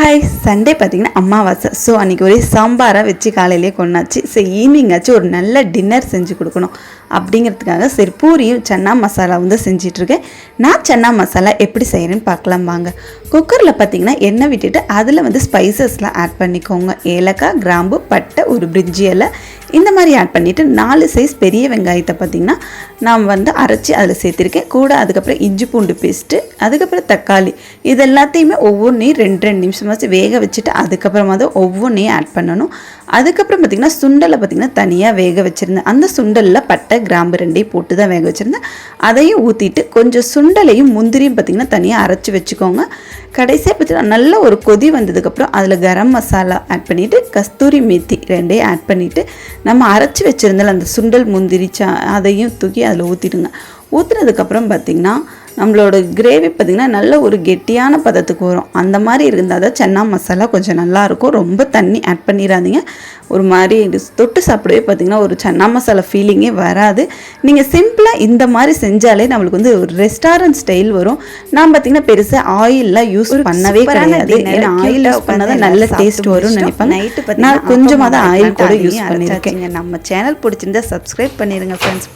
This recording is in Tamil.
ஹாய் சண்டே பார்த்தீங்கன்னா அமாவாசை ஸோ அன்றைக்கி ஒரே சாம்பாராக வச்சு காலையிலேயே கொண்டாச்சு. சரி ஈவினிங் ஆச்சு ஒரு நல்ல டின்னர் செஞ்சு கொடுக்கணும். அப்படிங்கிறதுக்காக சரி பூரியும் சன்னா மசாலா வந்து செஞ்சிட்ருக்கேன். நான் சன்னா மசாலா எப்படி செய்கிறேன்னு பார்க்கலாம் வாங்க. குக்கரில் பார்த்தீங்கன்னா எண்ணெய் விட்டுட்டு அதில் வந்து ஸ்பைசஸ்லாம் ஆட் பண்ணிக்கோங்க. ஏலக்காய் கிராம்பு பட்டை ஒரு பிரிஞ்சி இலை இந்த மாதிரி ஆட் பண்ணிவிட்டு நாலு சைஸ் பெரிய வெங்காயத்தை பார்த்திங்கன்னா நான் வந்து அரைச்சி அதில் சேர்த்துருக்கேன். கூட அதுக்கப்புறம் இஞ்சி பூண்டு பேஸ்ட்டு அதுக்கப்புறம் தக்காளி. இது எல்லாத்தையுமே ஒவ்வொன்றையும் ரெண்டு ரெண்டு நிமிஷமாச்சு வேக வச்சுட்டு அதுக்கப்புறமா தான் ஒவ்வொன்றையும் ஆட் பண்ணணும். அதுக்கப்புறம் பார்த்திங்கன்னா சுண்டலை பார்த்திங்கன்னா தனியாக வேக வச்சுருந்தேன். அந்த சுண்டலில் பட்டை கிராம்பு ரெண்டையும் போட்டு தான் வேக வச்சுருந்தேன். அதையும் ஊற்றிட்டு கொஞ்சம் சுண்டலையும் முந்திரியும் பார்த்திங்கன்னா தனியாக அரைச்சி வச்சுக்கோங்க. கடைசியாக பார்த்திங்கன்னா நல்ல ஒரு கொதி வந்ததுக்கப்புறம் அதில் கரம் மசாலா ஆட் பண்ணிவிட்டு கஸ்தூரி மேத்தி ரெண்டையும் ஆட் பண்ணிவிட்டு நம்ம அரைச்சி வச்சுருந்தால அந்த சுண்டல் முந்திரி சா அதையும் தூக்கி அதில் ஊற்றிடுங்க ஊற்றுனதுக்கப்புறம் பார்த்திங்கன்னா நம்மளோட கிரேவி பார்த்திங்கன்னா நல்ல ஒரு கெட்டியான பதத்துக்கு வரும். அந்த மாதிரி இருந்தால் தான் சன்னா மசாலா கொஞ்சம் நல்லாயிருக்கும் ரொம்ப தண்ணி ஆட் பண்ணிடாதீங்க. ஒரு மாதிரி தொட்டு சாப்பிடவே பார்த்திங்கன்னா ஒரு சன்னா மசாலா ஃபீலிங்கே வராது. நீங்கள் சிம்பிளாக இந்த மாதிரி செஞ்சாலே நம்மளுக்கு வந்து ஒரு ரெஸ்டாரண்ட் ஸ்டைல் வரும். நான் பார்த்திங்கன்னா பெருசாக ஆயிலெலாம் யூஸ் பண்ணவே கிடையாது. ஏன்னா ஆயில் பண்ணால் தான் நல்ல டேஸ்ட் வரும்னு நினைப்பேன். நைட்டு நான் கொஞ்சமாக தான் ஆயில் கூட யூஸ் பண்ணியிருக்கேன். நம்ம சேனல் பிடிச்சிருந்தா சப்ஸ்கிரைப் பண்ணிடுங்க ஃப்ரெண்ட்ஸ்